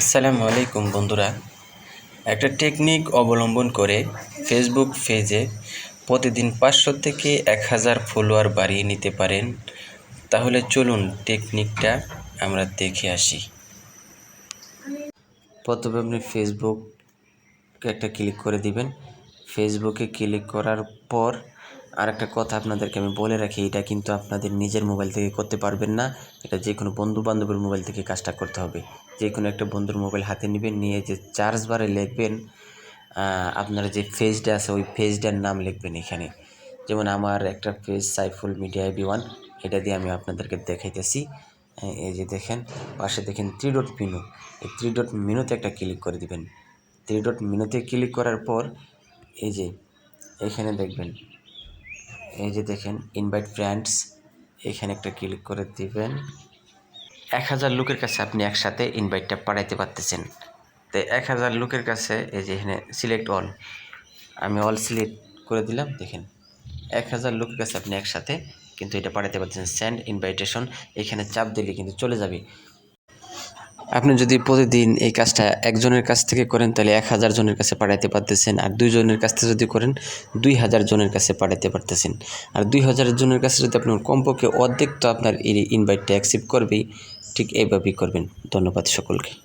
আসসালামু আলাইকুম বন্ধুরা। একটা টেকনিক অবলম্বন করে ফেসবুক পেজে প্রতিদিন পাঁচশো থেকে এক হাজার ফলোয়ার বাড়িয়ে নিতে পারেন। তাহলে চলুন টেকনিকটা আমরা দেখে আসি। প্রথমে আপনি ফেসবুক একটা ক্লিক করে দিবেন। ফেসবুকে ক্লিক করার পর আর একটা কথা আপনাদেরকে আমি বলে রাখি, এটা কিন্তু আপনাদের নিজের মোবাইল থেকে করতে পারবেন না। এটা যে কোনো বন্ধু বান্ধবের মোবাইল থেকে কাজটা করতে হবে। যে কোনো একটা বন্ধুর মোবাইল হাতে নেবেন, নিয়ে যে চার্জ বারে লিখবেন আপনার যে পেজটা আছে, ওই পেজটার নাম লিখবেন এখানে। যেমন আমার একটা page Saiful media B one এটা দিয়ে আমি আপনাদেরকে দেখাইতেছি। এই যে দেখেন, পাশে দেখেন থ্রি ডট মেনু এই থ্রি ডট মেনুতে একটা ক্লিক করে দিবেন। থ্রি ডট মেনুতে ক্লিক করার পর, এই যে, এখানে দেখবেন এই যে দেখেন ইনভাইট ফ্রেন্ডস এখানে একটা ক্লিক করে দিবেন। এক হাজার লোকের কাছে আপনি একসাথে ইনভাইটটা পাঠাইতে পারতেছেন। তো এক হাজার লোকের কাছে, এই যে এখানে সিলেক্ট অল আমি অল সিলেক্ট করে দিলাম, দেখেন। এক হাজার লোকের কাছে আপনি একসাথে কিন্তু এটা পাঠাতে পারতেছেন। সেন্ড ইনভাইটেশন এখানে চাপ দিলে কিন্তু চলে যাবে। আপনি যদি প্রতিদিন এই কাজটা একজনের কাছ থেকে করেন, তাহলে এক হাজার জনের কাছে পাঠাইতে পারতেছেন আর দুইজনের কাছ থেকে যদি করেন, দুই হাজার জনের কাছে পাঠাইতে পারতেছেন। আর দুই হাজার জনের কাছে যদি আপনার কমপক্ষে অর্ধেক তো আপনার এই ইনভাইটটা অ্যাকসেপ্ট করবেই, ঠিক এইভাবেই করবেন। ধন্যবাদ সকলকে।